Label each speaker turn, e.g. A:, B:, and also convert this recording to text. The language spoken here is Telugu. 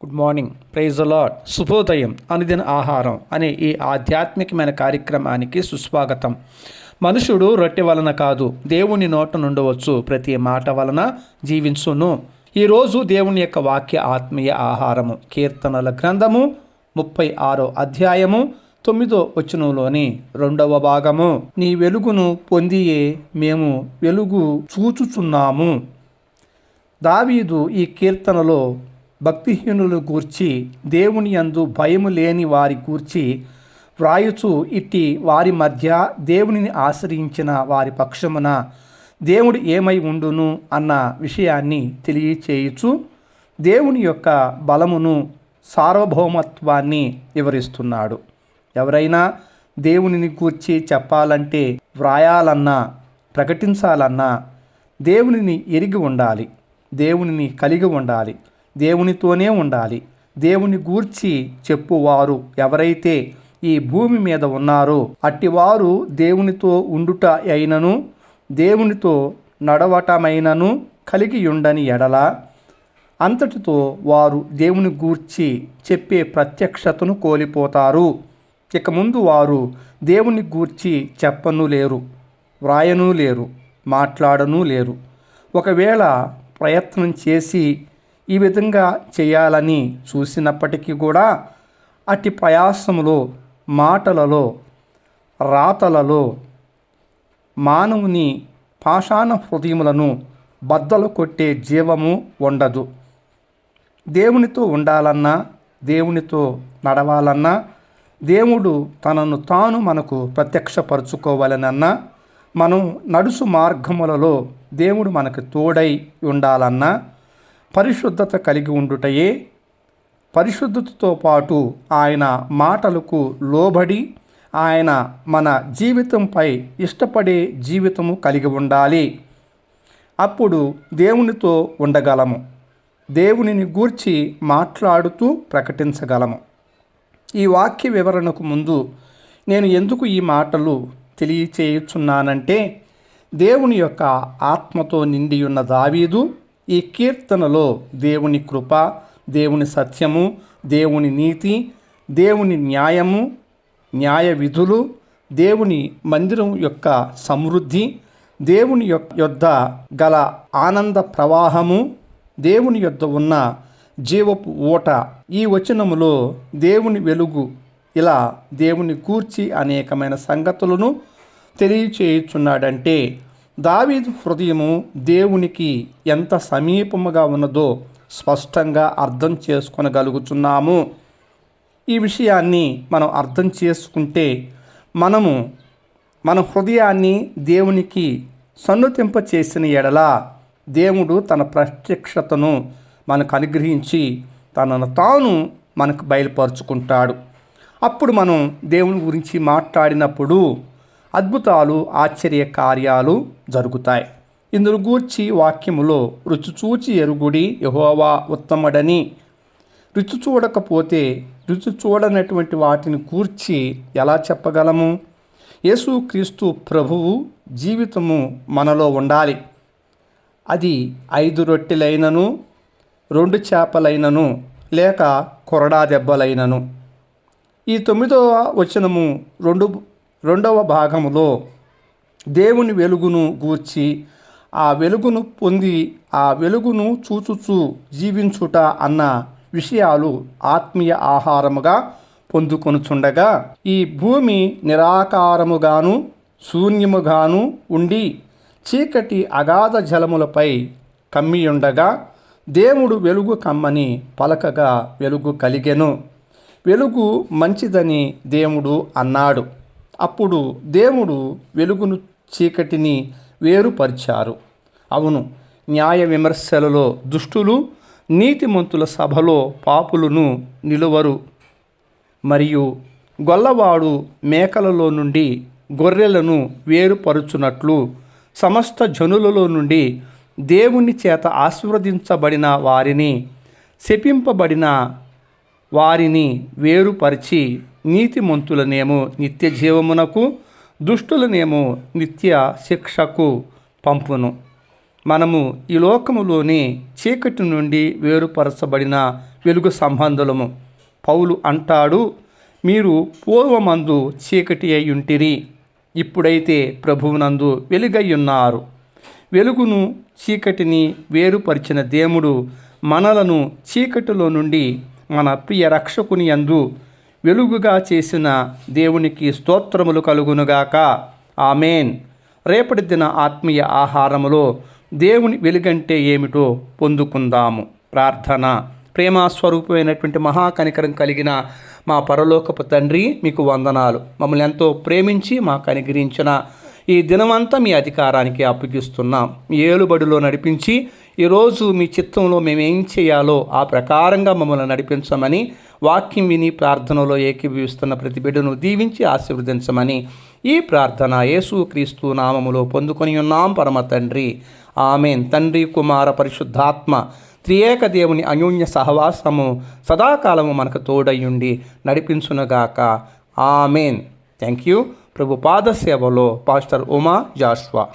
A: గుడ్ మార్నింగ్ ప్రైజ్ లాడ్ శుభోదయం. అనుదిన ఆహారం అనే ఈ ఆధ్యాత్మికమైన కార్యక్రమానికి సుస్వాగతం. మనుషుడు రొట్టె వలన కాదు దేవుని నోట నుండవచ్చు. ప్రతి మాట వలన జీవించును. ఈరోజు దేవుని యొక్క వాక్య ఆత్మీయ ఆహారము. కీర్తనల గ్రంథము ముప్పై ఆరో అధ్యాయము తొమ్మిదో వచనంలోని రెండవ భాగము. నీ వెలుగును పొందియే మేము వెలుగు చూచుచున్నాము. దావీదు ఈ కీర్తనలో భక్తిహీనులు గూర్చి దేవుని యందు భయము లేని వారి గూర్చి వ్రాయుచు ఇట్టి వారి మధ్య దేవునిని ఆశ్రయించిన వారి పక్షమున దేవుడు ఏమై ఉండును అన్న విషయాన్ని తెలియచేయుచు దేవుని యొక్క బలమును సార్వభౌమత్వాన్ని వివరిస్తున్నాడు. ఎవరైనా దేవునిని గూర్చి చెప్పాలంటే వ్రాయాలన్నా ప్రకటించాలన్నా దేవునిని ఎరిగి ఉండాలి. దేవునిని కలిగి ఉండాలి. దేవునితోనే ఉండాలి. దేవుని గూర్చి చెప్పువారు ఎవరైతే ఈ భూమి మీద ఉన్నారో అట్టివారు దేవునితో ఉండుట అయినను దేవునితో నడవటమైనను కలిగి ఉండని ఎడల అంతటితో వారు దేవుని గూర్చి చెప్పే ప్రత్యక్షతను కోల్పోతారు. ఇక ముందు వారు దేవుని గూర్చి చెప్పను లేరు వ్రాయను లేరు మాట్లాడను లేరు. ఒకవేళ ప్రయత్నం చేసి ఈ విధంగా చేయాలని చూసినప్పటికీ కూడా అట్టి ప్రయాసములో మాటలలో రాతలలో మానవుని పాషాణ హృదయములను బద్దలు కొట్టే జీవము ఉండదు. దేవునితో ఉండాలన్నా దేవునితో నడవాలన్నా దేవుడు తనను తాను మనకు ప్రత్యక్షపరచుకోవాలనన్నా మనం నడుసు మార్గములలో దేవుడు మనకు తోడై ఉండాలన్నా పరిశుద్ధత కలిగి ఉండుటయే. పరిశుద్ధతతో పాటు ఆయన మాటలకు లోబడి ఆయన మన జీవితంపై ఇష్టపడే జీవితము కలిగి ఉండాలి. అప్పుడు దేవునితో ఉండగలము. దేవునిని గూర్చి మాట్లాడుతూ ప్రకటించగలము. ఈ వాక్య వివరణకు ముందు నేను ఎందుకు ఈ మాటలు తెలియచేయుచున్నానంటే దేవుని యొక్క ఆత్మతో నిండి ఉన్న దావీదు ఈ కీర్తనలో దేవుని కృప దేవుని సత్యము దేవుని నీతి దేవుని న్యాయము న్యాయ విధులు దేవుని మందిరం యొక్క సమృద్ధి దేవుని యొక్క యొద్ద గల ఆనంద ప్రవాహము దేవుని యొద్ద ఉన్న జీవపు ఓట ఈ వచనములో దేవుని వెలుగు ఇలా దేవుని కూర్చి అనేకమైన సంగతులను తెలియచేయుచున్నాడంటే దావీదు హృదయము దేవునికి ఎంత సమీపముగా ఉన్నదో స్పష్టంగా అర్థం చేసుకొనగలుగుతున్నాము ఈ విషయాన్ని మనం అర్థం చేసుకుంటే మనము మన హృదయాన్ని దేవునికి సన్నుతింప చేసిన ఎడల దేవుడు తన ప్రత్యక్షతను మనకు అనుగ్రహించి తనను తాను మనకు బయలుపరుచుకుంటాడు. అప్పుడు మనం దేవుని గురించి మాట్లాడినప్పుడు అద్భుతాలు ఆశ్చర్య కార్యాలు జరుగుతాయి. ఇందులో గూర్చి వాక్యములో రుచి చూచి ఎరుగుడి యహోవా ఉత్తముడని రుచి చూడకపోతే రుచి చూడనటువంటి వాటిని కూర్చి ఎలా చెప్పగలము? యేసుక్రీస్తు ప్రభువు జీవితము మనలో ఉండాలి. అది ఐదు రొట్టెలైనను రెండు చేపలైనను లేక కొరడా దెబ్బలైనను. ఈ తొమ్మిదవ వచనము రెండు రెండవ భాగములో దేవుని వెలుగును గూర్చి ఆ వెలుగును పొంది ఆ వెలుగును చూచుచు జీవించుట అన్న విషయాలు ఆత్మీయ ఆహారముగా పొందుకొనుచుండగా ఈ భూమి నిరాకారముగాను శూన్యముగాను ఉండి చీకటి అగాధ జలములపై కమ్మియుండగా దేవుడు వెలుగు కమ్మని పలకగా వెలుగు కలిగెను. వెలుగు మంచిదని దేవుడు అన్నాడు. అప్పుడు దేవుడు వెలుగును చీకటిని వేరుపరిచారు. అవును న్యాయ విమర్శలలో దుష్టులు నీతిమంతుల సభలో పాపులను నిలువరు. మరియు గొల్లవాడు మేకలలో నుండి గొర్రెలను వేరుపరుచునట్లు సమస్త జనులలో నుండి దేవుని చేత ఆశీర్వదించబడిన వారిని శపింపబడిన వారిని వేరుపరిచి నీతిమంతులనేమో నిత్య జీవమునకు దుష్టులనేమో నిత్య శిక్షకు పంపును. మనము ఈ లోకములోని చీకటి నుండి వేరుపరచబడిన వెలుగు సంబంధులము. పౌలు అంటాడు మీరు పూర్వమందు చీకటి అయ్యుంటిరి ఇప్పుడైతే ప్రభువునందు వెలుగయ్యున్నారు వెలుగును చీకటిని వేరుపరిచిన దేవుడు మనలను చీకటిలో నుండి మన ప్రియ రక్షకుని యందు వెలుగుగా చేసిన దేవునికి స్తోత్రములు కలుగునుగాక. ఆమెన్. రేపటి దిన ఆత్మీయ ఆహారములో దేవుని వెలుగంటే ఏమిటో పొందుకుందాము. ప్రార్థన. ప్రేమ స్వరూపమైనటువంటి మహాకనికరం కలిగిన మా పరలోకపు తండ్రి మీకు వందనాలు. మమ్మల్ని ఎంతో ప్రేమించి మాకు అనుగ్రహించిన ఈ దినమంతా మీ అధికారానికి అప్పగిస్తున్నాం. ఏలుబడిలో నడిపించి ఈరోజు మీ చిత్తంలో మేము ఏం చేయాలో ఆ ప్రకారంగా మమ్మల్ని నడిపించమని వాక్యం విని ప్రార్థనలో ఏకీభవిస్తున్న ప్రతి బిడ్డను దీవించి ఆశీర్వదించమని ఈ ప్రార్థన యేసు క్రీస్తు నామములో పొందుకొని ఉన్నాం. పరమ తండ్రి. ఆమెన్. తండ్రి కుమార పరిశుద్ధాత్మ త్రియేక దేవుని అన్యోన్య సహవాసము సదాకాలము మనకు తోడయ్యుండి నడిపించునుగాక. ఆమెన్. Thank you. ప్రభు పాద సేవలో పాస్టర్ ఉమా జాష్వా.